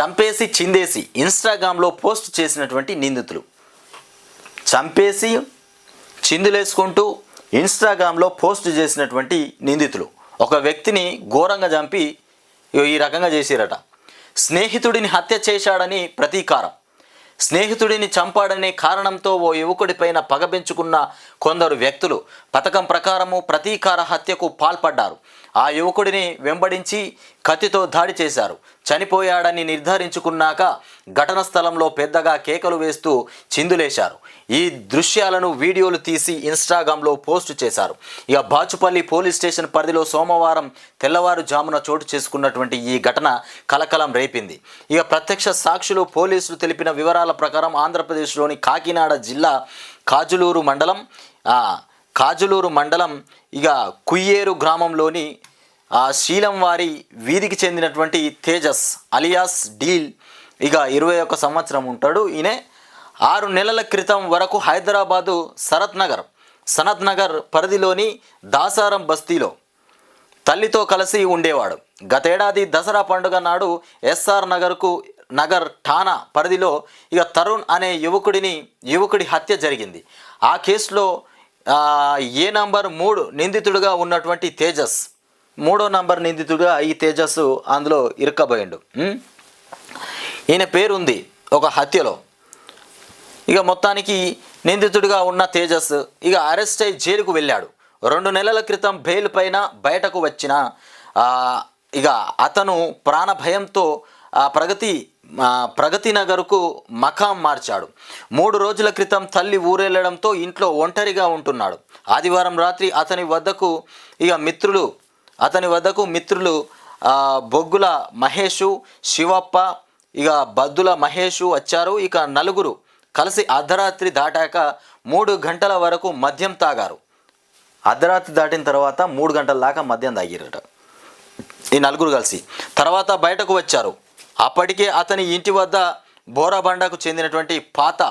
చంపేసి చిందేసి ఇన్స్టాగ్రామ్లో పోస్ట్ చేసినటువంటి నిందితులు. చంపేసి చిందులేసుకుంటూ ఇన్స్టాగ్రామ్లో పోస్ట్ చేసినటువంటి నిందితులు. ఒక వ్యక్తిని ఘోరంగా చంపి ఈ రకంగా చేసిరట. స్నేహితుడిని హత్య చేశాడని ప్రతీకారం. స్నేహితుడిని చంపాడనే కారణంతో ఓ యువకుడిపైన పగబెంచుకున్న కొందరు వ్యక్తులు పథకం ప్రకారము ప్రతీకార హత్యకు పాల్పడ్డారు. ఆ యువకుడిని వెంబడించి కత్తితో దాడి చేశారు. చనిపోయాడని నిర్ధారించుకున్నాక ఘటన స్థలంలో పెద్దగా కేకలు వేస్తూ చిందులేశారు. ఈ దృశ్యాలను వీడియోలు తీసి ఇన్స్టాగ్రామ్లో పోస్ట్ చేశారు. ఇక బాచుపల్లి పోలీస్ స్టేషన్ పరిధిలో సోమవారం తెల్లవారుజామున చోటు చేసుకున్నటువంటి ఈ ఘటన కలకలం రేపింది. ఇక ప్రత్యక్ష సాక్షులు పోలీసులు తెలిపిన వివరాల ప్రకారం ఆంధ్రప్రదేశ్లోని కాకినాడ జిల్లా కాజులూరు మండలం కాజులూరు మండలం ఇక కుయ్యేరు గ్రామంలోని శీలంవారి శీలం వారి వీధికి చెందినటువంటి తేజస్ అలియాస్ డీల్ ఇక ఇరవై ఒక్క సంవత్సరం ఉంటాడు. ఈయన ఆరు నెలల క్రితం వరకు హైదరాబాదు సరత్ నగర్ సనత్ నగర్ పరిధిలోని దాసారం బస్తీలో తల్లితో కలిసి ఉండేవాడు. గతేడాది దసరా పండుగ నాడు ఎస్ఆర్ నగర్కు నగర్ ఠానా పరిధిలో ఇక తరుణ్ అనే యువకుడిని యువకుడి హత్య జరిగింది. ఆ కేసులో ఏ నంబర్ మూడు నిందితుడుగా ఉన్నటువంటి తేజస్ మూడో నంబర్ నిందితుడుగా ఈ తేజస్సు అందులో ఇరుక్కబోయిండు ఈయన పేరుంది ఒక హత్యలో. ఇక మొత్తానికి నిందితుడిగా ఉన్న తేజస్ ఇక అరెస్ట్ అయి జైలుకు వెళ్ళాడు. రెండు నెలల క్రితం బెయిల్ పైన బయటకు వచ్చిన ఇక అతను ప్రాణ భయంతో ఆ ప్రగతి ప్రగతి నగర్కు మకాం మార్చాడు. మూడు రోజుల క్రితం తల్లి ఊరెళ్ళడంతో ఇంట్లో ఒంటరిగా ఉంటున్నాడు. ఆదివారం రాత్రి అతని వద్దకు ఇక మిత్రులు అతని వద్దకు మిత్రులు బొగ్గుల మహేషు శివప్ప ఇక బద్దుల మహేషు వచ్చారు. ఇక నలుగురు కలిసి అర్ధరాత్రి దాటాక మూడు గంటల వరకు మద్యం తాగారు. అర్ధరాత్రి దాటిన తర్వాత మూడు గంటల దాకా మద్యం తాగిరట. ఈ నలుగురు కలిసి. తర్వాత బయటకు వచ్చారు. అప్పటికే అతని ఇంటి వద్ద బోరాబండకు చెందినటువంటి పాత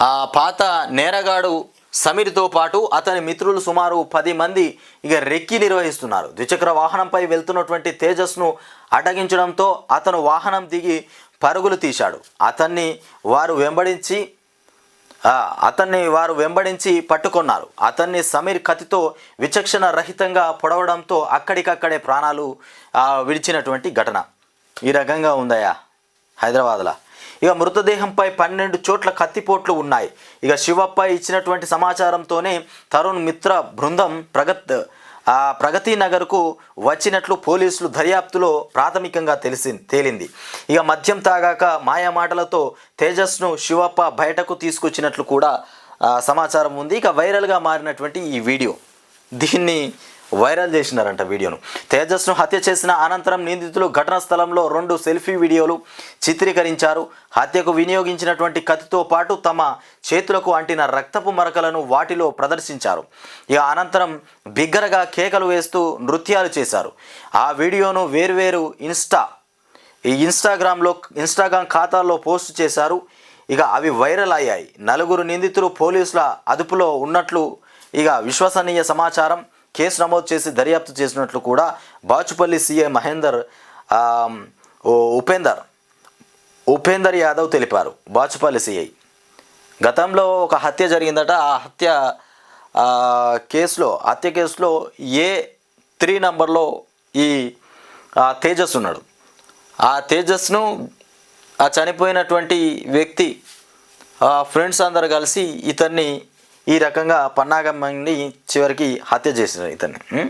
ఆ పాత నేరగాడు సమీర్తో పాటు అతని మిత్రులు సుమారు పది మంది ఇక రెక్కి నిర్వహిస్తున్నారు. ద్విచక్ర వాహనంపై వెళ్తున్నటువంటి తేజస్ను అడ్డగించడంతో అతను వాహనం దిగి పరుగులు తీశాడు. అతన్ని వారు వెంబడించి అతన్ని వారు వెంబడించి పట్టుకున్నారు. అతన్ని సమీర్ కత్తితో విచక్షణ రహితంగా పొడవడంతో అక్కడికక్కడే ప్రాణాలు విడిచినటువంటి ఘటన. ఈ రకంగా ఉందయ్యా హైదరాబాద్లో? ఇక మృతదేహంపై పన్నెండు చోట్ల కత్తిపోట్లు ఉన్నాయి. ఇక శివప్ప ఇచ్చినటువంటి సమాచారంతోనే తరుణ్ మిత్ర బృందం ప్రగత్ ఆ ప్రగతి నగర్కు వచ్చినట్లు పోలీసులు దర్యాప్తులో ప్రాథమికంగా తెలిసి తేలింది. ఇక మద్యం తాగాక మాయమాటలతో తేజస్ను శివప్ప బయటకు తీసుకొచ్చినట్లు కూడా సమాచారం ఉంది. ఇక వైరల్గా మారినటువంటి ఈ వీడియో. దీన్ని వైరల్ చేసినారంట వీడియోను. తేజస్ను హత్య చేసిన అనంతరం నిందితులు ఘటనా స్థలంలో రెండు సెల్ఫీ వీడియోలు చిత్రీకరించారు. హత్యకు వినియోగించినటువంటి కత్తితో పాటు తమ చేతులకు అంటిన రక్తపు మరకలను వాటిలో ప్రదర్శించారు. ఇక అనంతరం బిగ్గరగా కేకలు వేస్తూ నృత్యాలు చేశారు. ఆ వీడియోను వేర్వేరు ఇన్స్టా ఈ ఇన్స్టాగ్రామ్లో ఇన్స్టాగ్రామ్ ఖాతాల్లో పోస్ట్ చేశారు. ఇక అవి వైరల్ అయ్యాయి. నలుగురు నిందితులు పోలీసుల అదుపులో ఉన్నట్లు ఇక విశ్వసనీయ సమాచారం. కేసు నమోదు చేసి దర్యాప్తు చేసినట్లు కూడా బాచుపల్లి సీఐ మహేందర్ ఉపేందర్ ఉపేందర్ యాదవ్ తెలిపారు బాచుపల్లి సిఐ. గతంలో ఒక హత్య జరిగిందట. ఆ హత్య కేసులో హత్య కేసులో ఏ త్రీ నంబర్లో ఈ తేజస్ ఉన్నాడు. ఆ తేజస్ను ఆ చనిపోయినటువంటి వ్యక్తి ఆ ఫ్రెండ్స్ అందరు కలిసి ఇతన్ని ఈ రకంగా పన్నాగమ్మని చివరికి హత్య చేసినారు ఇతన్ని.